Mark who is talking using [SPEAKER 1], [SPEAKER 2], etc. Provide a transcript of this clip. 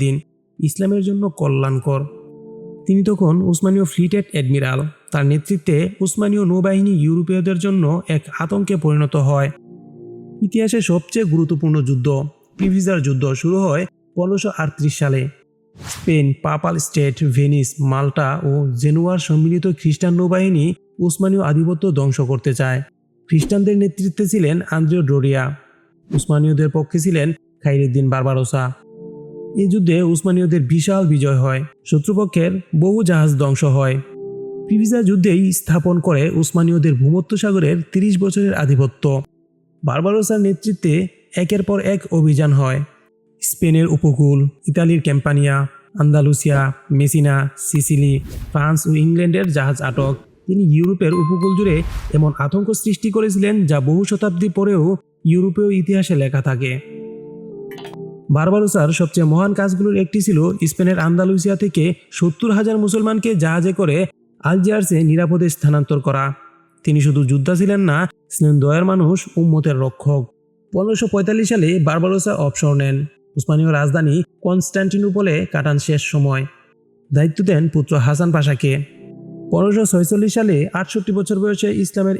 [SPEAKER 1] দিন। ইসলামের জন্য কল্যাণকর। তিনি তখন উসমানীয় ফ্লিটেড অ্যাডমিরাল। তার নেতৃত্বে উসমানীয় নৌবাহিনী ইউরোপীয়দের জন্য এক আতঙ্কে পরিণত হয়। ইতিহাসে সবচেয়ে গুরুত্বপূর্ণ যুদ্ধ, পিভিজার যুদ্ধ শুরু হয় পনেরোশো সালে। Spain, papal state, Venice, Malta ও জেনুয়ার সম্মিলিত খ্রিস্টান নৌবাহিনী উসমানীয় আধিপত্য ধ্বংস করতে চায়। খ্রিস্টানদের নেতৃত্বে ছিলেন আন্দ্রিয় ডোরিয়া। উসমানীয়দের পক্ষে ছিলেন খাইরুদ্দিন বারবারোসা। এই যুদ্ধে উসমানীয়দের বিশাল বিজয় হয়। শত্রুপক্ষের বহু জাহাজ ধ্বংস হয়। পিভিজা যুদ্ধেই স্থাপন করে উসমানীয়দের ভূমধ্য সাগরের তিরিশ বছরের আধিপত্য। বারবারোসার নেতৃত্বে একের পর এক অভিযান হয়। স্পেনের উপকূল, ইতালির Campania, Andalusia, Messina, Sicily, France ও ইংল্যান্ডের জাহাজ আটক। তিনি ইউরোপের উপকূল জুড়ে এমন আতঙ্ক সৃষ্টি করেছিলেন যা বহু শতাব্দী পরেও ইউরোপীয় ইতিহাসে লেখা থাকে। বারবারোসার সবচেয়ে মহান কাজগুলোর একটি ছিল স্পেনের আন্দালুসিয়া থেকে সত্তর হাজার মুসলমানকে জাহাজে করে আলজিয়ার্সে নিরাপদে স্থানান্তর করা। তিনি শুধু যোদ্ধা ছিলেন না, ছিলেন দয়ার মানুষ, উম্মতের রক্ষক। পনেরোশো পঁয়তাল্লিশ সালে বারবারোসা অবসর নেন। উসমানীয় রাজধানী কনস্ট্যান্টিনোপলে কাটান শেষ সময়। দায়িত্ব দেন পুত্র হাসান পাশাকে। পনেরোশো ছয়চল্লিশ সালে আটষট্টি বছর বয়সে ইসলামের